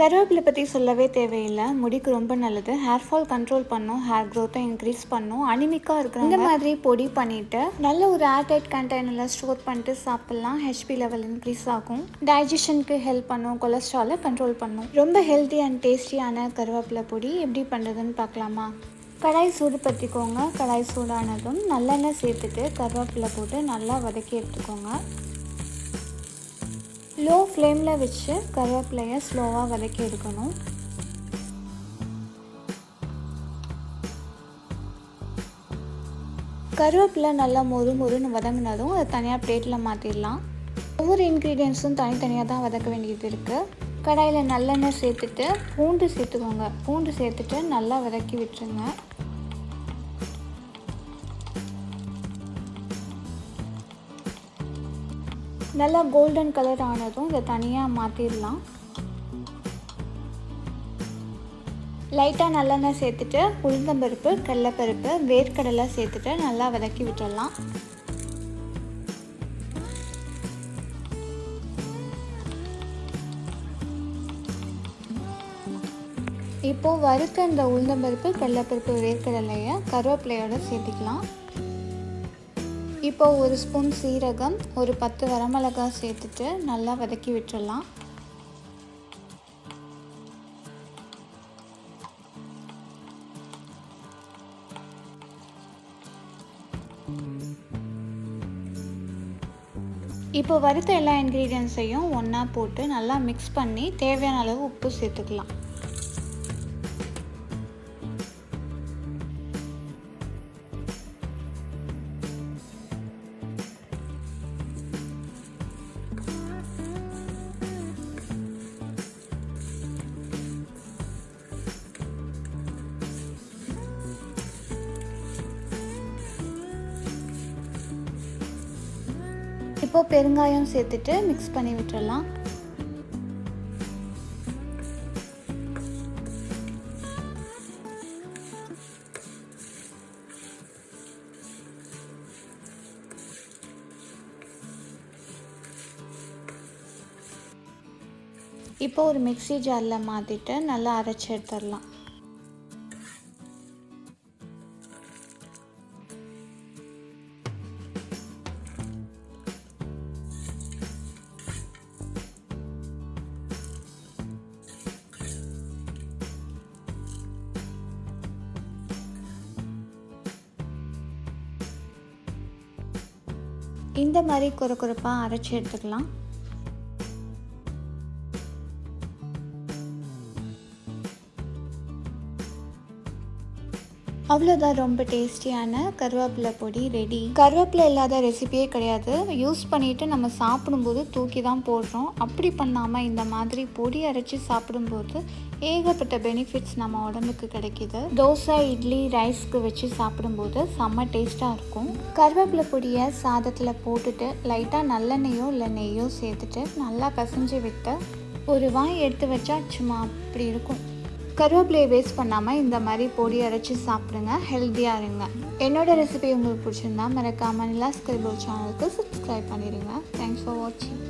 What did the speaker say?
கருவேப்பிலை பற்றி சொல்லவே தேவையில்லை. முடிக்கு ரொம்ப நல்லது. ஹேர் ஃபால் கண்ட்ரோல் பண்ணும். ஹேர் க்ரோத்தை இன்க்ரீஸ் பண்ணும். அனிமிக்காக இருக்கிற இந்த மாதிரி பொடி பண்ணிவிட்டு நல்ல ஒரு ஏர்டைட் கண்டெய்னரில் ஸ்டோர் பண்ணிட்டு சாப்பிட்லாம். ஹெச்பி லெவல் இன்க்ரீஸ் ஆகும். டைஜஷனுக்கு ஹெல்ப் பண்ணும். கொலஸ்ட்ராலை கண்ட்ரோல் பண்ணும். ரொம்ப ஹெல்த்தி அண்ட் டேஸ்டியான கருவேப்பிலை பொடி எப்படி பண்ணுறதுன்னு பார்க்கலாமா? கடாய் சூடு பற்றிக்கோங்க கடாய் சூடானதும் நல்லெண்ணெய் சேர்த்துட்டு கருவேப்பிலை போட்டு நல்லா வதக்கி எடுத்துக்கோங்க. லோ ஃப்ளேமில் வச்சு கருவேப்பிலையை ஸ்லோவாக வதக்கி எடுக்கணும். கருவேப்பிலை நல்லா மொறு மொறுன்னு வதங்கினதும் அதை தனியாக பிளேட்டில் மாற்றிடலாம் ஒவ்வொரு இன்க்ரீடியன்ஸும் தனித்தனியாக தான் வதக்க வேண்டியது இருக்குது கடாயில் நல்லெண்ணெய் சேர்த்துட்டு பூண்டு சேர்த்துக்கோங்க. பூண்டு சேர்த்துட்டு நல்லா வதக்கி விட்டுருங்க. நல்லா கோல்டன் கலர் ஆனதும் இதை தனியாக மாற்றிடலாம் லைட்டாக நல்லெண்ணெய் சேர்த்துட்டு உளுந்தம்பருப்பு கடலைப்பருப்பு வேர்க்கடலை சேர்த்துட்டு நல்லா வதக்கி விட்டுடலாம். இப்போது வறுத்த இந்த உளுந்தம்பருப்பு கடலைப்பருப்பு வேர்க்கடலையை கருவேப்பிலையோடு சேர்த்துக்கலாம். இப்போ ஒரு ஸ்பூன் சீரகம் ஒரு பத்து வரமிளகாய் சேர்த்துட்டு நல்லா வதக்கி விட்டுடலாம். இப்போ வறுத்த எல்லா இன்க்ரீடியன்ஸையும் ஒன்றா போட்டு நல்லா மிக்ஸ் பண்ணி தேவையான அளவு உப்பு சேர்த்துக்கலாம். இப்போ பெருங்காயம் சேர்த்துட்டு மிக்ஸ் பண்ணி விட்டுறலாம். இப்போ ஒரு மிக்சி ஜாரில் மாற்றிட்டு நல்லா அரைச்சி எடுத்துடலாம். இந்த மாதிரி குறுக்குறுப்பாக அரைச்சி எடுத்துக்கலாம். அவ்வளோதான் ரொம்ப டேஸ்டியான கருவேப்பிலை பொடி ரெடி கருவேப்பிலை இல்லாத ரெசிபியே கிடையாது. யூஸ் பண்ணிவிட்டு நம்ம சாப்பிடும்போது தூக்கி தான் போடுறோம். அப்படி பண்ணாமல் இந்த மாதிரி பொடி அரைச்சி சாப்பிடும்போது ஏகப்பட்ட பெனிஃபிட்ஸ் நம்ம உடம்புக்கு கிடைக்கிது. தோசை இட்லி ரைஸ்க்கு வச்சு சாப்பிடும்போது செம்ம டேஸ்ட்டாக இருக்கும். கருவேப்பிலை பொடியை சாதத்தில் போட்டுட்டு லைட்டாக நல்லெண்ணெயோ இல்லை நெய்யோ சேர்த்துட்டு நல்லா பசைஞ்சு விட்டு ஒரு வாய் எடுத்து வச்சா சும்மா அப்படி இருக்கும். கருவேப்பிலையை வேஸ்ட் பண்ணாமல் இந்த மாதிரி பொடி அரைச்சி சாப்பிடுங்க ஹெல்த்தியாக இருங்க. என்னோட ரெசிபி உங்களுக்கு பிடிச்சிருந்தா மறக்காமல் நிலாஸ் கரிபோல் சேனலுக்கு சப்ஸ்கிரைப் பண்ணிடுங்க தேங்க்ஸ் ஃபார் வாட்சிங்